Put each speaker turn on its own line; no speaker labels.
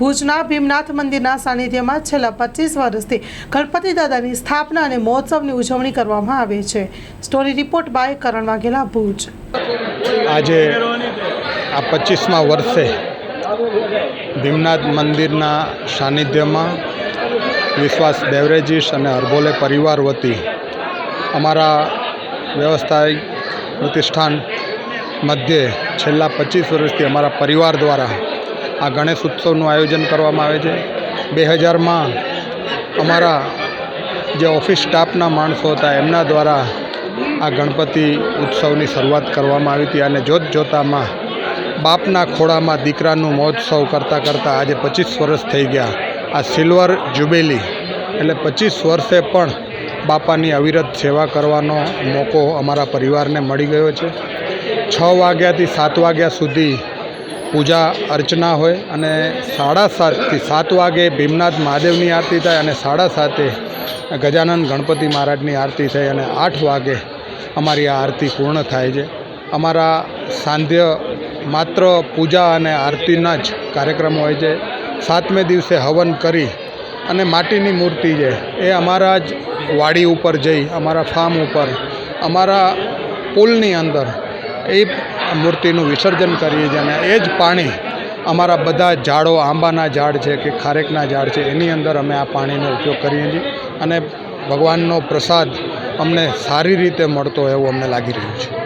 ભુજના ભીમનાથ મંદિરના સાનિધ્યમાં છેલ્લા પચીસ વર્ષથી ગણપતિ દાદાની સ્થાપના અને મહોત્સવની ઉજવણી કરવામાં આવે છે. Story report by Karan Vaghela, Bhuj.
આજે આ પચીસમા વર્ષે ભીમનાથ મંદિરના સાનિધ્યમાં વિશ્વાસ બેવરેજીસ અને અરબોલે પરિવાર વતી અમારા વ્યવસ્થાય પ્રતિષ્ઠાન મધ્યે છેલ્લા પચીસ વર્ષથી અમારા પરિવાર દ્વારા આ ગણેશ ઉત્સવનું આયોજન કરવામાં આવે છે. બે હજારમાં અમારા જે ઓફિસ સ્ટાફના માણસો હતા, એમના દ્વારા આ ગણપતિ ઉત્સવની શરૂઆત કરવામાં આવી હતી અને જોત જોતામાં બાપના ખોળામાં દીકરાનું મહોત્સવ કરતાં કરતાં આજે પચીસ વર્ષ થઈ ગયા. આ સિલ્વર જુબેલી એટલે પચીસ વર્ષે પણ બાપાની અવિરત સેવા કરવાનો મોકો અમારા પરિવારને મળી ગયો છે. છ વાગ્યાથી સાત વાગ્યા સુધી પૂજા અર્ચના હોય અને સાડા સાતથી સાત વાગે ભીમનાથ મહાદેવની આરતી થાય અને સાડા સાતે ગજાનંદ ગણપતિ મહારાજની આરતી થાય અને આઠ વાગે અમારી આ આરતી પૂર્ણ થાય છે. અમારા સાંધ્ય માત્ર પૂજા અને આરતીના જ કાર્યક્રમ હોય છે. સાતમે દિવસે હવન કરી અને માટીની મૂર્તિ છે. એ અમારા જ વાડી ઉપર જઈ, અમારા ફાર્મ ઉપર, અમારા પુલની અંદર એ મૂર્તિનું વિસર્જન કરીએ છીએ અને એ જ પાણી અમારા બધા ઝાડો, આંબાના ઝાડ છે કે ખારેકના ઝાડ છે, એની અંદર અમે આ પાણીનો ઉપયોગ કરીએ છીએ અને ભગવાનનો પ્રસાદ અમને સારી રીતે મળતો એવું અમને લાગી રહ્યું છે.